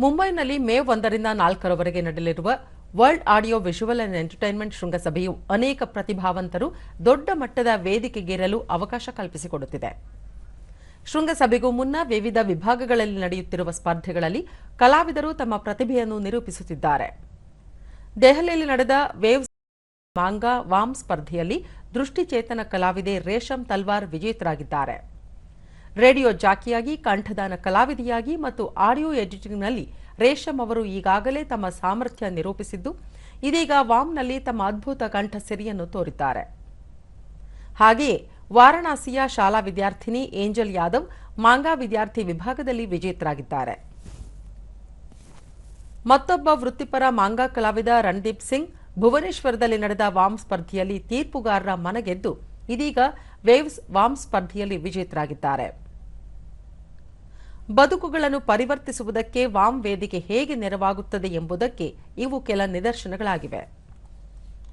ಮುಂಬೈನಲ್ಲಿ ಮೇ ಒಂದರಿಂದ ನಾಲ್ಕರವರೆಗೆ ನಡೆಯಲಿರುವ world audio visual and entertainment ಶೃಂಗಸಭೆಯು ಅನೇಕ ಪ್ರತಿಭಾವಂತರು ದೊಡ್ಡ ಮಟ್ಟದ ವೇದಿಕೆಗೇರಲು ಅವಕಾಶ ಕಲ್ಪಿಸಿಕೊಡುತ್ತಿದೆ. ಶೃಂಗಸಭೆಗೂ ಮುನ್ನ ವಿವಿಧ ವಿಭಾಗಗಳಲ್ಲಿ ನಡೆಯುತ್ತಿರುವ ಸ್ಪರ್ಧೆಗಳಲ್ಲಿ ಕಲಾವಿದರು ತಮ್ಮ ಪ್ರತಿಭೆಯನ್ನು ನಿರೂಪಿಸುತ್ತಿದ್ದಾರೆ. ದೆಹಲಿಯಲ್ಲಿ ನಡೆದ ವೇವ್ ಮಾಂಗಾ ವಾಮ್ ಸ್ಪರ್ಧೆಯಲ್ಲಿ ದೃಷ್ಟಿಚೇತನ ಕಲಾವಿದೆ ರೇಷಮ್ ತಲ್ವಾರ್ ವಿಜೇತರಾಗಿದ್ದಾರೆ. ರೇಡಿಯೋ ಜಾಕಿಯಾಗಿ, ಕಂಠದಾನ ಕಲಾವಿದೆಯಾಗಿ ಮತ್ತು ಆಡಿಯೋ ಎಡಿಟಿಂಗ್ನಲ್ಲಿ ರೇಷಮ್ ಅವರು ಈಗಾಗಲೇ ತಮ್ಮ ಸಾಮರ್ಥ್ಯ ನಿರೂಪಿಸಿದ್ದು, ಇದೀಗ ವಾಮ್ನಲ್ಲಿ ತಮ್ಮ ಅದ್ಭುತ ಕಂಠ ಸಿರಿಯನ್ನು ತೋರಿದ್ದಾರೆ. ಹಾಗೆಯೇ, ವಾರಣಾಸಿಯ ಶಾಲಾ ವಿದ್ಯಾರ್ಥಿನಿ ಏಂಜಲ್ ಯಾದವ್ ಮಾಂಗಾ ವಿದ್ಯಾರ್ಥಿ ವಿಭಾಗದಲ್ಲಿ ವಿಜೇತರಾಗಿದ್ದಾರೆ. ಮತ್ತೊಬ್ಬ ವೃತ್ತಿಪರ ಮಾಂಗಾ ಕಲಾವಿದ ರಣದೀಪ್ ಸಿಂಗ್ ಭುವನೇಶ್ವರದಲ್ಲಿ ನಡೆದ ವಾಮ್ ಸ್ಪರ್ಧೆಯಲ್ಲಿ ತೀರ್ಪುಗಾರರ ಮನಗೆದ್ದು, ಇದೀಗ ವೇವ್ಸ್ ವಾಮ್ ಸ್ಪರ್ಧೆಯಲ್ಲಿ ವಿಜೇತರಾಗಿದ್ದಾರೆ. ಬದುಕುಗಳನ್ನು ಪರಿವರ್ತಿಸುವುದಕ್ಕೆ ವಾಮ್ ವೇದಿಕೆ ಹೇಗೆ ನೆರವಾಗುತ್ತದೆ ಎಂಬುದಕ್ಕೆ ಇವು ಕೆಲ ನಿದರ್ಶನಗಳಾಗಿವೆ.